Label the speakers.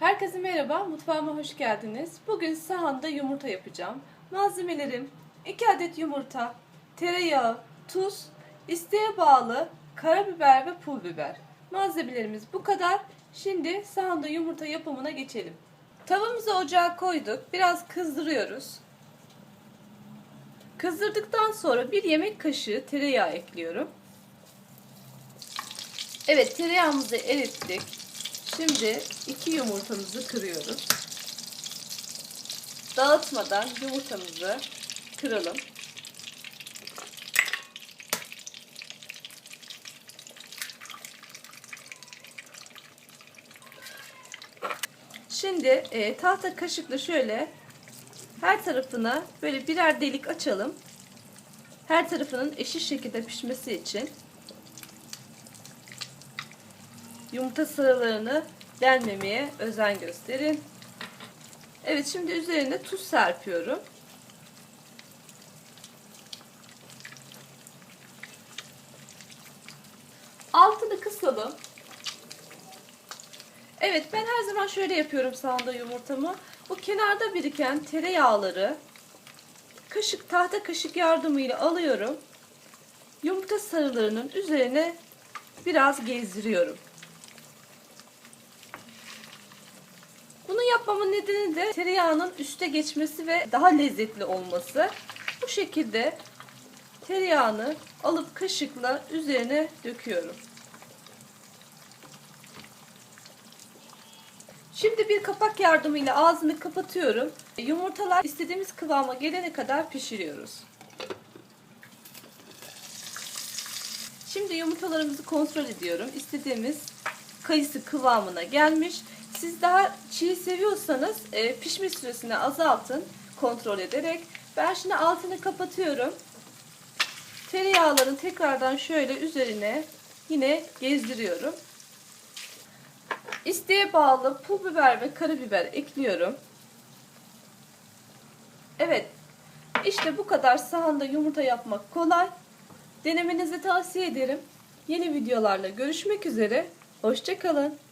Speaker 1: Herkese merhaba, mutfağıma hoş geldiniz. Bugün sahanda yumurta yapacağım. Malzemelerim 2 adet yumurta, tereyağı, tuz, isteğe bağlı karabiber ve pul biber. Malzemelerimiz bu kadar. Şimdi sahanda yumurta yapımına geçelim. Tavamızı ocağa koyduk. Biraz kızdırıyoruz. Kızdırdıktan sonra bir yemek kaşığı tereyağı ekliyorum. Evet tereyağımızı erittik. Şimdi iki yumurtamızı kırıyoruz. Dağıtmadan yumurtamızı kıralım. Şimdi e, tahta kaşıkla şöyle her tarafına böyle birer delik açalım. Her tarafının eşit şekilde pişmesi için yumurta sarılarını delmemeye özen gösterin. Evet şimdi üzerine tuz serpiyorum. Altını kısalım. Evet ben her zaman şöyle yapıyorum sahanda yumurtamı. Bu kenarda biriken tereyağları kaşık tahta kaşık yardımıyla alıyorum. Yumurta sarılarının üzerine biraz gezdiriyorum. Yapmamın nedeni de tereyağının üste geçmesi ve daha lezzetli olması. Bu şekilde tereyağını alıp kaşıkla üzerine döküyorum. Şimdi bir kapak yardımıyla ağzını kapatıyorum. Yumurtalar istediğimiz kıvama gelene kadar pişiriyoruz. Şimdi yumurtalarımızı kontrol ediyorum. İstediğimiz kayısı kıvamına gelmiş. Siz daha çiğ seviyorsanız e, pişme süresini azaltın kontrol ederek. Ben şimdi altını kapatıyorum. Tereyağların tekrardan şöyle üzerine yine gezdiriyorum. İsteğe bağlı pul biber ve karabiber ekliyorum. Evet. İşte bu kadar sahanda yumurta yapmak kolay. Denemenizi tavsiye ederim. Yeni videolarla görüşmek üzere. Hoşçakalın.